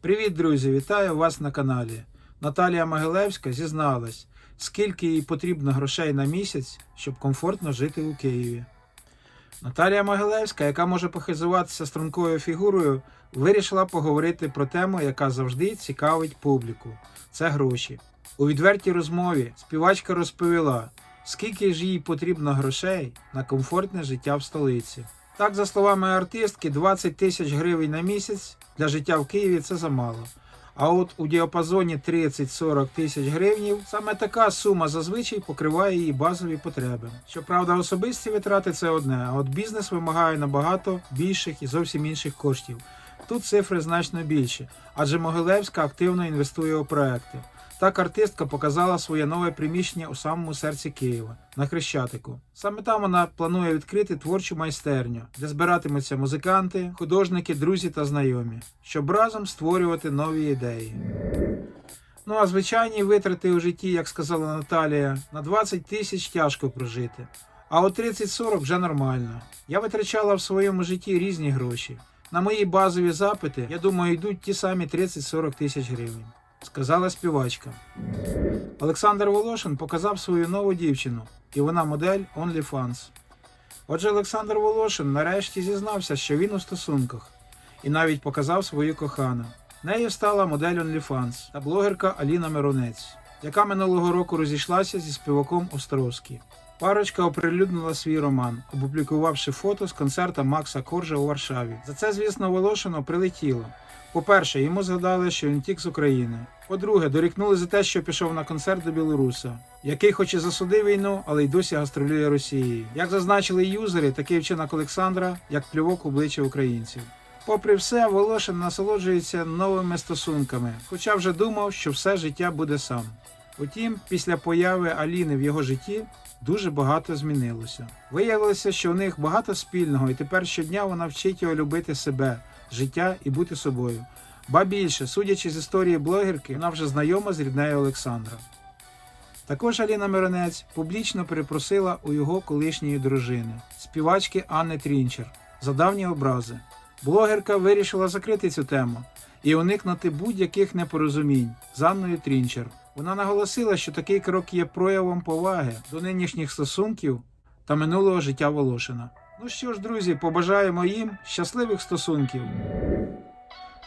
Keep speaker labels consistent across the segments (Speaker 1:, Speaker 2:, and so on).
Speaker 1: Привіт, друзі! Вітаю вас на каналі. Наталія Могилевська зізналась, скільки їй потрібно грошей на місяць, щоб комфортно жити у Києві. Наталія Могилевська, яка може похизуватися стрункою фігурою, вирішила поговорити про тему, яка завжди цікавить публіку це гроші. У відвертій розмові співачка розповіла, скільки ж їй потрібно грошей на комфортне життя в столиці. Так, за словами артистки, 20 тисяч гривень на місяць для життя в Києві це замало. А от у діапазоні 30-40 тисяч гривнів саме така сума зазвичай покриває її базові потреби. Щоправда, особисті витрати це одне, а от бізнес вимагає набагато більших і зовсім інших коштів. Тут цифри значно більші, адже Могилевська активно інвестує у проекти. Так артистка показала своє нове приміщення у самому серці Києва на Хрещатику. Саме там вона планує відкрити творчу майстерню, де збиратимуться музиканти, художники, друзі та знайомі, щоб разом створювати нові ідеї. Ну а звичайні витрати у житті, як сказала Наталія, на 20 тисяч тяжко прожити. А от 30-40 вже нормально. Я витрачала в своєму житті різні гроші. На мої базові запити, я думаю, йдуть ті самі 30-40 тисяч гривень, сказала співачка. Олександр Волошин показав свою нову дівчину, і вона модель OnlyFans. Отже, Олександр Волошин нарешті зізнався, що він у стосунках, і навіть показав свою кохану. Нею стала модель OnlyFans та блогерка Аліна Миронець, яка минулого року розійшлася зі співаком Островський. Парочка оприлюднила свій роман, опублікувавши фото з концерта Макса Коржа у Варшаві. За це, звісно, Волошино прилетіло. По-перше, йому згадали, що він тік з України. По-друге, дорікнули за те, що пішов на концерт до Білоруса, який хоч і засудив війну, але й досі гастролює Росією. Як зазначили юзери, такий вчинок Олександра, як плювок обличчя українців. Попри все, Волошин насолоджується новими стосунками, хоча вже думав, що все життя буде сам. Утім, після появи Аліни в його житті дуже багато змінилося. Виявилося, що у них багато спільного, і тепер щодня вона вчить його любити себе, життя і бути собою. Ба більше, судячи з історії блогерки, вона вже знайома з ріднею Олександра. Також Аліна Миронець публічно перепросила у його колишньої дружини, співачки Анни Трінчер, за давні образи. Блогерка вирішила закрити цю тему і уникнути будь-яких непорозумінь з Анною Трінчер. Вона наголосила, що такий крок є проявом поваги до нинішніх стосунків та минулого життя Волошина. Ну що ж, друзі, побажаємо їм щасливих стосунків.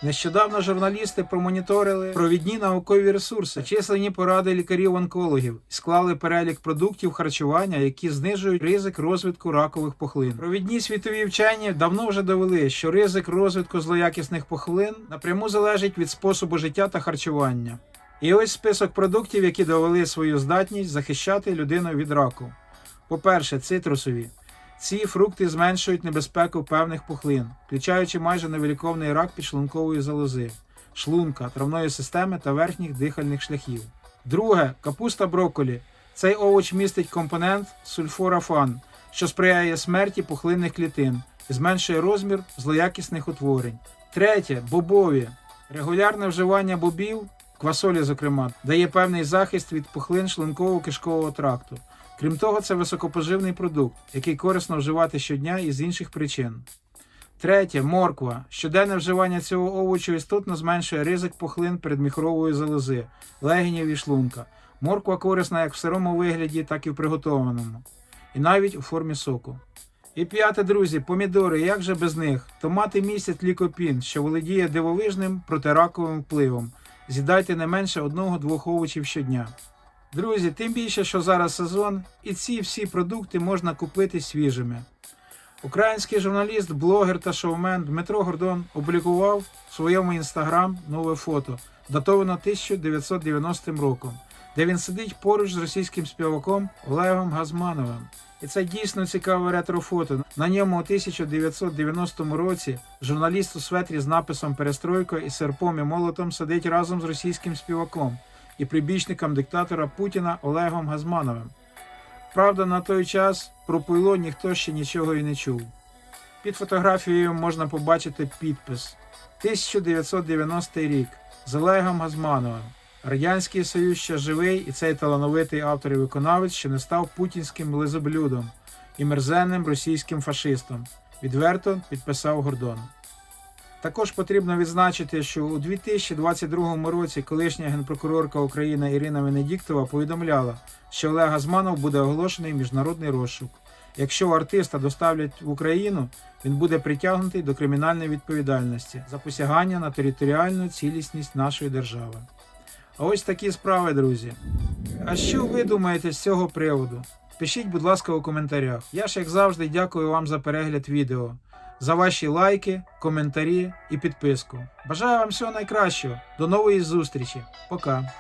Speaker 1: Нещодавно журналісти промоніторили провідні наукові ресурси, численні поради лікарів-онкологів склали перелік продуктів харчування, які знижують ризик розвитку ракових пухлин. Провідні світові вчені давно вже довели, що ризик розвитку злоякісних пухлин напряму залежить від способу життя та харчування. І ось список продуктів, які довели свою здатність захищати людину від раку. По-перше, цитрусові. Ці фрукти зменшують небезпеку певних пухлин, включаючи майже невиліковний рак підшлункової залози, шлунка, травної системи та верхніх дихальних шляхів. Друге капуста брокколі. Цей овоч містить компонент сульфорафан, що сприяє смерті пухлинних клітин і зменшує розмір злоякісних утворень. Третє бобові. Регулярне вживання бобів, квасолі, зокрема, дає певний захист від пухлин шлунково-кишкового тракту. Крім того, це високопоживний продукт, який корисно вживати щодня і з інших причин. Третє морква. Щоденне вживання цього овочу істотно зменшує ризик пухлин передміхрової залози, легенів і шлунка. Морква корисна як в сирому вигляді, так і в приготованому, і навіть у формі соку. І п'яте, друзі, помідори, як же без них? Томати містять лікопін, що володіє дивовижним протираковим впливом. З'їдайте не менше одного-двох овочів щодня. Друзі, тим більше, що зараз сезон, і ці всі продукти можна купити свіжими. Український журналіст, блогер та шоумен Дмитро Гордон опублікував в своєму інстаграм нове фото, датоване 1990 роком, де він сидить поруч з російським співаком Олегом Газмановим. І це дійсно цікаве ретрофото. На ньому у 1990 році журналіст у светрі з написом Перестройка і серпом і молотом сидить разом з російським співаком і прибічником диктатора Путіна Олегом Газмановим. Правда, на той час про пуйло ніхто ще нічого і не чув. Під фотографією можна побачити підпис 1990 рік з Олегом Газмановим. Радянський Союз ще живий, і цей талановитий автор і виконавець ще не став путінським лизоблюдом і мерзенним російським фашистом. Відверто підписав Гордон. Також потрібно відзначити, що у 2022 році колишня генпрокурорка України Ірина Венедіктова повідомляла, що Олег Газманов буде оголошений міжнародний розшук. Якщо артиста доставлять в Україну, він буде притягнутий до кримінальної відповідальності за посягання на територіальну цілісність нашої держави. Ось такі справи, друзі. А що ви думаєте з цього приводу? Пишіть, будь ласка, у коментарях. Я ж, як завжди, дякую вам за перегляд відео, за ваші лайки, коментарі і підписку. Бажаю вам всього найкращого. До нової зустрічі. Пока.